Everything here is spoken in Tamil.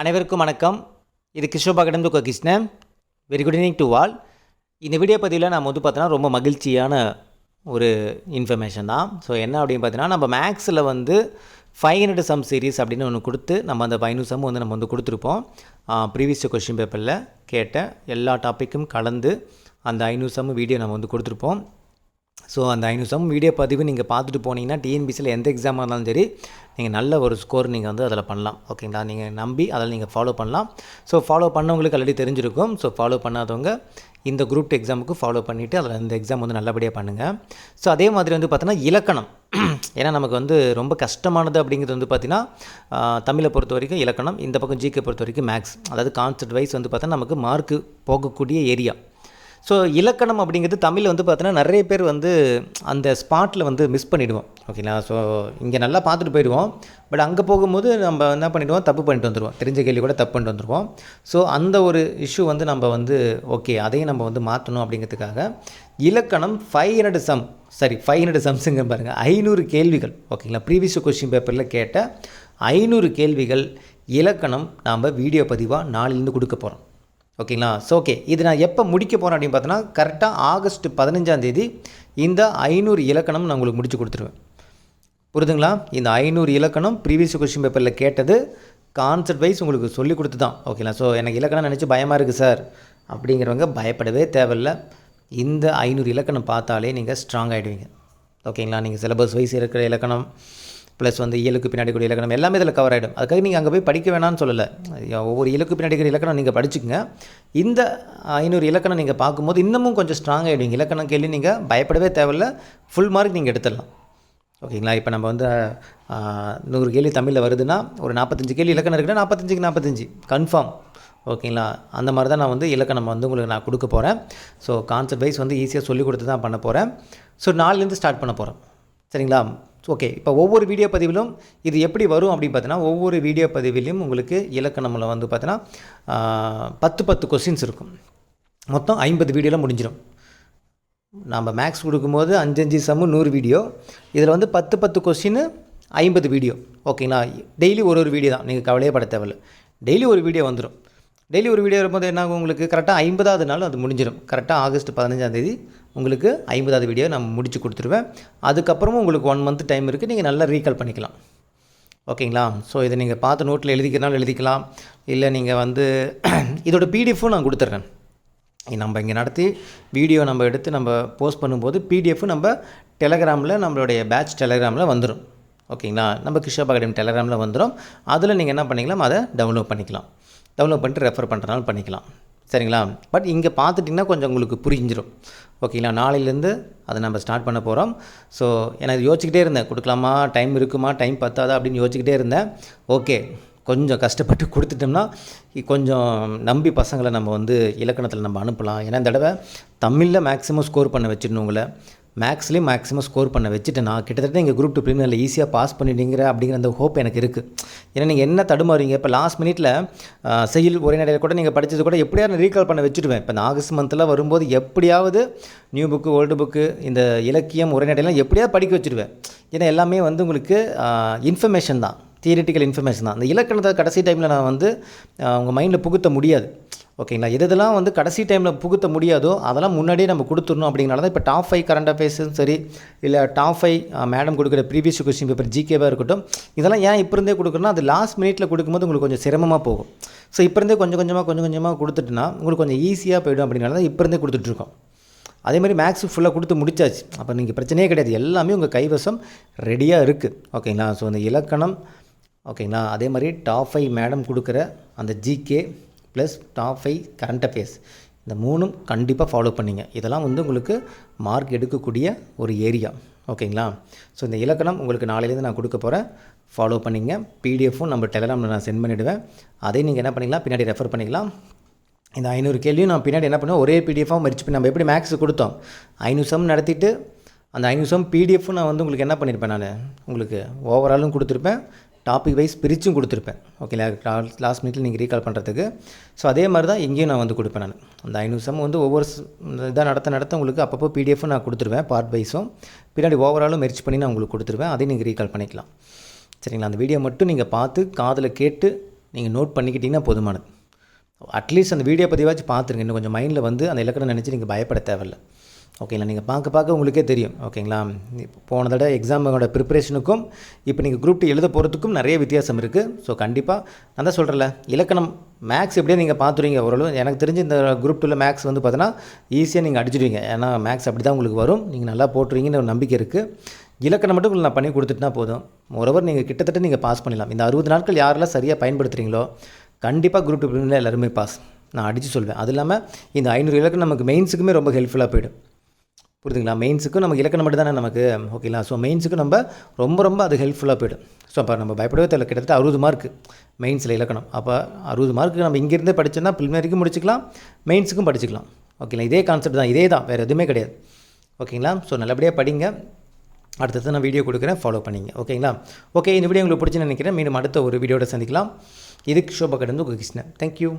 அனைவருக்கும் வணக்கம். இது கிருஷ்ணபாகடம் துக்க Krishnan very good evening to all இந்த வீடியோ பதிவில் நம்ம வந்து பார்த்தோன்னா ரொம்ப மகிழ்ச்சியான ஒரு இன்ஃபர்மேஷன் தான். ஸோ என்ன அப்படின்னு பார்த்தீங்கன்னா நம்ம மேக்ஸில் வந்து ஃபைவ் ஹண்ட்ரட் சம் சீரிஸ் அப்படின்னு ஒன்று கொடுத்து நம்ம அந்த ஐநூறு சம் வந்து நம்ம வந்து கொடுத்துருப்போம். ப்ரீவியஸ் கொஷின் பேப்பரில் கேட்ட எல்லா டாப்பிக்கும் கலந்து அந்த ஐநூறு சம் வீடியோ நம்ம வந்து கொடுத்துருப்போம். ஸோ அந்த ஐநூறு சம் வீடியோ பதிவு நீங்கள் பார்த்துட்டு போனீங்கன்னா டிஎன்பிசியில் எந்த எக்ஸாமாக இருந்தாலும் சரி நீங்கள் நல்ல ஒரு ஸ்கோர் நீங்கள் வந்து அதில் பண்ணலாம். ஓகேங்களா நீங்கள் நம்பி அதில் நீங்கள் ஃபாலோ பண்ணலாம். ஸோ ஃபாலோ பண்ணவங்களுக்கு ஆல்ரெடி தெரிஞ்சிருக்கும். ஸோ ஃபாலோ பண்ணாதவங்க இந்த குரூப் எக்ஸாமுக்கு ஃபாலோ பண்ணிவிட்டு அதில் இந்த எக்ஸாம் வந்து நல்லபடியாக பண்ணுங்கள் ஸோ அதே மாதிரி வந்து பார்த்தோன்னா இலக்கணம். ஏன்னா நமக்கு வந்து ரொம்ப கஷ்டமானது அப்படிங்கிறது வந்து பார்த்திங்கன்னா தமிழை பொறுத்த வரைக்கும் இலக்கணம் இந்த பக்கம் ஜிகே பொறுத்த வரைக்கும் மேக்ஸ் அதாவது கான்செப்ட் வைஸ் வந்து பார்த்தா நமக்கு மார்க்கு போகக்கூடிய ஏரியா ஸோ இலக்கணம் அப்படிங்கிறது தமிழில் வந்து பார்த்தீங்கன்னா நிறைய பேர் வந்து அந்த ஸ்பாட்டில் வந்து மிஸ் பண்ணிவிடுவோம் ஓகேங்களா ஸோ இங்கே நல்லா பார்த்துட்டு போயிடுவோம். பட் அங்கே போகும்போது நம்ம என்ன பண்ணிவிடுவோம் தப்பு பண்ணிட்டு வந்துடுவோம். தெரிஞ்ச கேள்வி கூட தப்பு பண்ணிட்டு வந்துடுவோம். ஸோ அந்த ஒரு இஷ்யூ வந்து நம்ம வந்து ஓகே அதையும் நம்ம வந்து மாற்றணும் அப்படிங்கிறதுக்காக இலக்கணம் ஃபைவ் ஹண்ட்ரட் சம் சரி ஃபைவ் ஹண்ட்ரட் சம்ஸுங்க பாருங்கள் ஐநூறு கேள்விகள். ஓகேங்களா ப்ரீவியஸ் கொஸ்டின் பேப்பரில் கேட்ட ஐநூறு கேள்விகள் இலக்கணம் நாம் வீடியோ பதிவாக நாளிலேருந்து கொடுக்க போகிறோம் ஓகேங்களா? ஸோ ஓகே இது நான் எப்போ முடிக்க போகிறேன் அப்படின்னு பார்த்தோன்னா கரெக்டாக ஆகஸ்ட் பதினஞ்சாம் தேதி இந்த ஐநூறு இலக்கணம் நான் உங்களுக்கு முடிச்சு கொடுத்துருவேன். புரியுதுங்களா? இந்த ஐநூறு இலக்கணம் ப்ரீவியஸ் கொஸ்டின் பேப்பரில் கேட்டது கான்செப்ட் வைஸ் உங்களுக்கு சொல்லி கொடுத்து தான் ஓகேங்களா? ஸோ எனக்கு இலக்கணம் நினச்சி பயமாக இருக்குது சார் அப்படிங்கிறவங்க பயப்படவே தேவையில்ல. இந்த ஐநூறு இலக்கணம் பார்த்தாலே நீங்கள் ஸ்ட்ராங் ஆகிடுவீங்க ஓகேங்களா? நீங்கள் சிலபஸ் வைஸ் இருக்கிற இலக்கணம் ப்ளஸ் வந்து இயலுக்கு பின்னாடி கூடிய இலக்கணம் எல்லாமே இதில் கவர் ஆகிடும் அதுக்காக நீங்கள் அங்கே போய் படிக்க வேணாம்னு சொல்லலை. ஒவ்வொரு இலக்கு பின்னாடி இருக்கிற இலக்கணம் நீங்கள் படிச்சுக்கங்க. இந்த ஐநூறு இலக்கணம் நீங்கள் பார்க்கும்போது இன்னமும் கொஞ்சம் ஸ்ட்ராங் ஆகிடுவீங்க இலக்கணம் கேள்வி நீங்கள் பயப்படவே தேவையில்ல. ஃபுல் மார்க் நீங்கள் எடுத்துடலாம். ஓகேங்களா? இப்போ நம்ம வந்து நூறு கேள்வி தமிழில் வருதுன்னா ஒரு நாற்பத்தஞ்சு கேள்வி இலக்கணம் இருக்குன்னா நாற்பத்தஞ்சுக்கு நாற்பத்தஞ்சு கன்ஃபார்ம் ஓகேங்களா? அந்த மாதிரி தான் நான் வந்து இலக்கணம் வந்து உங்களுக்கு நான் கொடுக்க போகிறேன் ஸோ கான்செப்ட் வைஸ் வந்து ஈஸியாக சொல்லிக் கொடுத்து தான் பண்ண போகிறேன் ஸோ நாலுலேருந்து ஸ்டார்ட் பண்ண போகிறோம் சரிங்களா? ஓகே இப்போ ஒவ்வொரு வீடியோ பதிவிலும் இது எப்படி வரும் அப்படின்னு பார்த்தீங்கன்னா ஒவ்வொரு வீடியோ பதிவிலையும் உங்களுக்கு இலக்கணமில் வந்து பார்த்தீங்கன்னா பத்து பத்து கொஸ்டின்ஸ் இருக்கும். மொத்தம் ஐம்பது வீடியோவில் முடிஞ்சிடும் நம்ம மேக்ஸ் கொடுக்கும்போது அஞ்சு சம்மு நூறு வீடியோ இதில் வந்து பத்து பத்து கொஸ்டின் ஐம்பது வீடியோ ஓகேங்களா டெய்லி ஒரு ஒரு வீடியோ தான். நீங்கள் கவலையே பட தேவையில்ல. டெய்லி ஒரு வீடியோ வந்துடும் டெய்லி ஒரு வீடியோ வரும்போது என்ன ஆகும் உங்களுக்கு கரெக்டாக ஐம்பதாவது நாள் அது முடிஞ்சிடும் கரெக்டாக ஆகஸ்ட் பதினஞ்சாம் தேதி உங்களுக்கு ஐம்பதாவது வீடியோ நான் முடிச்சு கொடுத்துருவேன். அதுக்கப்புறமும் உங்களுக்கு ஒன் மந்த் டைம் இருக்குது நீங்கள் நல்லா ரீகால் பண்ணிக்கலாம். ஓகேங்களா? ஸோ இதை நீங்கள் பார்த்து நோட்டில் எழுதிக்கிறனாலும் எழுதிக்கலாம். இல்லை நீங்கள் வந்து இதோட பிடிஎஃப்பும் நான் கொடுத்துட்றேன். நம்ம இங்கே நடத்தி வீடியோ நம்ம எடுத்து நம்ம போஸ்ட் பண்ணும்போது பிடிஎஃப் நம்ம டெலகிராமில் நம்மளுடைய பேட்ச் டெலகிராமில் வந்துடும் ஓகேங்களா? நம்ம கிருஷ்ணா அகாடமி டெலகிராமில் வந்துடும் அதில் நீங்கள் என்ன பண்ணிக்கலாம்? அதை டவுன்லோட் பண்ணிக்கலாம். டவுன்லோட் பண்ணிட்டு ரெஃபர் பண்ணுறனாலும் பண்ணிக்கலாம். சரிங்களா? பட் இங்கே பார்த்துட்டிங்கன்னா கொஞ்சம் உங்களுக்கு புரிஞ்சிடும் ஓகேங்களா நாளையிலேருந்து அதை நம்ம ஸ்டார்ட் பண்ண போகிறோம் ஸோ எனக்கு யோசிச்சுக்கிட்டே இருந்தேன். கொடுக்கலாமா? டைம் இருக்குமா? டைம் பத்தாதா? அப்படின்னு யோசிச்சுக்கிட்டே இருந்தேன். ஓகே கொஞ்சம் கஷ்டப்பட்டு கொடுத்துட்டோம்னா கொஞ்சம் நம்பி பசங்களை நம்ம வந்து இலக்கணத்தில் நம்ம அனுப்பலாம். ஏன்னா இந்த தடவை தமிழில் மேக்ஸிமம் ஸ்கோர் பண்ண வச்சிடணும் உங்களை. மேக்ஸ்லேயும் மேக்ஸிமம் ஸ்கோர் பண்ண வச்சுட்டேன்னா கிட்டத்தட்ட நீங்கள் குரூப் டூ ப்ரீமியரில் ஈஸியாக பாஸ் பண்ணிட்டீங்கிற அப்படிங்கிற அந்த ஹோப் எனக்கு இருக்குது ஏன்னா நீங்கள் என்ன தடுமாறுவீங்க இப்போ லாஸ்ட் மினிட்ல செயல் ஒரே நடையில் கூட நீங்கள் படித்தது கூட எப்படியாவது ரீகால் பண்ண வச்சுடுவேன். இப்போ இந்த ஆகஸ்ட் மந்தில் வரும்போது எப்படியாவது நியூ புக்கு ஓல்டு புக்கு இந்த இலக்கியம் உரைநடையெல்லாம் எப்படியாவது படிக்க வச்சுடுவேன். ஏன்னா எல்லாமே வந்து உங்களுக்கு இன்ஃபர்மேஷன் தான். தியரிட்டிக்கல் இன்ஃபர்மேஷன் தான். அந்த இலக்கணத்தை கடைசி டைமில் நான் வந்து உங்கள் மைண்டில் புகுத்த முடியாது. ஓகேங்களா? எது இதெல்லாம் வந்து கடைசி டைமில் புகுத்த முடியாதோ அதெல்லாம் முன்னாடியே நம்ம கொடுத்துடணும் அப்படிங்கிறனால தான் இப்போ டாப் ஃபைவ் கரண்ட் அஃபேர்ஸும் சரி இல்லை டாப் ஃபைவ் மேடம் கொடுக்குற ப்ரீவியஸ் கொஸ்டின் பேப்பர் ஜிகேவாக இருக்கட்டும் இதெல்லாம் ஏன் இப்போ இருந்தே கொடுக்குறோன்னா அது லாஸ்ட் மினிட்ல கொடுக்கும்போது உங்களுக்கு கொஞ்சம் சிரமமாக போகும். ஸோ இப்போ இருந்தே கொஞ்சம் கொஞ்சமாக கொஞ்சம் கொஞ்சமாக கொடுத்துட்டுனா உங்களுக்கு கொஞ்சம் ஈஸியாக போயிடும் அப்படிங்கிறனால தான் இப்போ இருந்தே கொடுத்துட்ருக்கோம் அதே மாதிரி மேக்ஸ் ஃபுல்லாக கொடுத்து முடிச்சாச்சு. அப்போ நீங்கள் பிரச்சனையே கிடையாது. எல்லாமே உங்கள் கைவசம் ரெடியாக இருக்குது ஓகேங்களா? ஸோ அந்த இலக்கணம் ஓகேங்களா? அதே மாதிரி டாப் ஃபைவ் மேடம் கொடுக்குற அந்த GK plus top five current affairs இந்த மூணும் கண்டிப்பாக ஃபாலோ பண்ணிங்க. இதெல்லாம் வந்து உங்களுக்கு மார்க் எடுக்கக்கூடிய ஒரு ஏரியா ஓகேங்களா ஸோ இந்த இலக்கணம் உங்களுக்கு நாளையிலேருந்து நான் கொடுக்க போகிறேன் ஃபாலோ பண்ணிங்க. பிடிஎஃப்பும் நம்ம டெலகிராமில் நான் சென்ட் பண்ணிவிடுவேன் அதையும் நீங்கள் என்ன பண்ணிக்கலாம் பின்னாடி ரெஃபர் பண்ணிக்கலாம் இந்த ஐநூறு கேள்வியும் நான் பின்னாடி என்ன பண்ணுவேன்? ஒரே பிடிஎஃபாக மறிச்சு நம்ம எப்படி மேக்ஸ் கொடுத்தோம்? ஐநூறு சம் நடத்திட்டு அந்த ஐநூறு சம் பிடிஎஃப்பும் நான் வந்து உங்களுக்கு என்ன பண்ணியிருப்பேன் நான்? உங்களுக்கு ஓவராலும் கொடுத்துருப்பேன். டாபிக் வைஸ் பிரிச்சும் கொடுத்துருப்பேன். ஓகேங்களா லாஸ்ட் மினிட்ல நீங்கள் ரீகால் பண்ணுறதுக்கு ஸோ அதே மாதிரி தான் இங்கேயும் நான் வந்து கொடுப்பேன் நான். அந்த ஐநூறு சம் வந்து ஒவ்வொரு இதாக நடத்த நடத்த உங்களுக்கு அப்பப்போ பிடிஎஃப்பும் நான் கொடுத்துருவேன் பார்ட் வைஸும் பின்னாடி ஓவராலும் மெர்ச் பண்ணி நான் உங்களுக்கு கொடுத்துருவேன். அதையும் நீங்கள் ரீகால் பண்ணிக்கலாம். சரிங்களா? அந்த வீடியோ மட்டும் நீங்கள் பார்த்து காதில் கேட்டு நீங்கள் நோட் பண்ணிக்கிட்டிங்கன்னா போதுமானது. அட்லீஸ்ட் அந்த வீடியோ பதிவாச்சும் பார்த்துருங்க. இன்னும் கொஞ்சம் மைண்டில் வந்து அந்த இலக்கணம் நினச்சி நீங்கள் பயப்பட தேவையில்ல. ஓகேங்களா? நீங்கள் பார்க்க பார்க்க உங்களுக்கே தெரியும். ஓகேங்களா? இப்போ போன தடவை எக்ஸாமோட ப்ரிப்பரேஷனுக்கும் இப்போ நீங்கள் குரூப் டூ எழுத போகிறதுக்கும் நிறைய வித்தியாசம் இருக்குது ஸோ கண்டிப்பாக நான் தான் சொல்கிறல இலக்கணம் மேக்ஸ் எப்படியே நீங்கள் பார்த்துருவீங்க ஓரளவு. எனக்கு தெரிஞ்சு இந்த குரூப் டூவில் மேக்ஸ் வந்து பார்த்தீங்கன்னா ஈஸியாக நீங்கள் அடிச்சிடுவீங்க. ஏன்னா மேக்ஸ் அப்படி தான் உங்களுக்கு வரும். நீங்கள் நல்லா போட்டுருவீங்கன்னு ஒரு நம்பிக்கை இருக்குது இலக்கணம் மட்டும் உங்களுக்கு நான் பண்ணி கொடுத்துட்டுனா போதும். ஒருவர் நீங்கள் கிட்டத்தட்ட நீங்கள் பாஸ் பண்ணிடலாம். இந்த அறுபது நாட்கள் யாரெல்லாம் சரியாக பயன்படுத்துகிறீங்களோ கண்டிப்பாக குரூப் டூ எல்லாருமே பாஸ் நான் அடித்து சொல்வேன். அது இல்லாமல் இந்த ஐநூறு இலக்கணம் நமக்கு மெயின்ஸுக்குமே ரொம்ப ஹெல்ப்ஃபுல்லாக போயிடும். புரியுதுங்களா மெயின்ஸுக்கும் நமக்கு இலக்கணம் மட்டும் தானே நமக்கு ஓகேங்களா ஸோ மெயின்ஸுக்கு நம்ம ரொம்ப ரொம்ப அது ஹெல்ப்ஃபுல்லாக போயிடும். ஸோ அப்போ நம்ம பயப்படவே தேவை கிட்டத்தட்ட அறுபது மார்க் மெயின்ஸில் இலக்கணம். அப்போ அறுபது மார்க்கு நம்ம இங்கேருந்தே படிச்சோன்னா ப்ரிலிமினரிக்கும் முடிச்சுக்கலாம் மெயின்ஸுக்கும் படிச்சுக்கலாம். ஓகேங்களா இதே கான்செப்ட் தான். இதே தான். வேறு எதுவுமே கிடையாது. ஓகேங்களா ஸோ நல்லபடியாக படிங்க. அடுத்தது நான் வீடியோ கொடுக்குறேன். ஃபாலோ பண்ணிங்க. ஓகேங்களா ஓகே இந்த வீடியோ உங்களுக்கு பிடிச்சுன்னு நினைக்கிறேன். மீண்டும் அடுத்த ஒரு வீடியோட சந்திக்கலாம். இதுக்கு ஷோபா கடந்து உங்கள் கிருஷ்ணன். தேங்க்யூ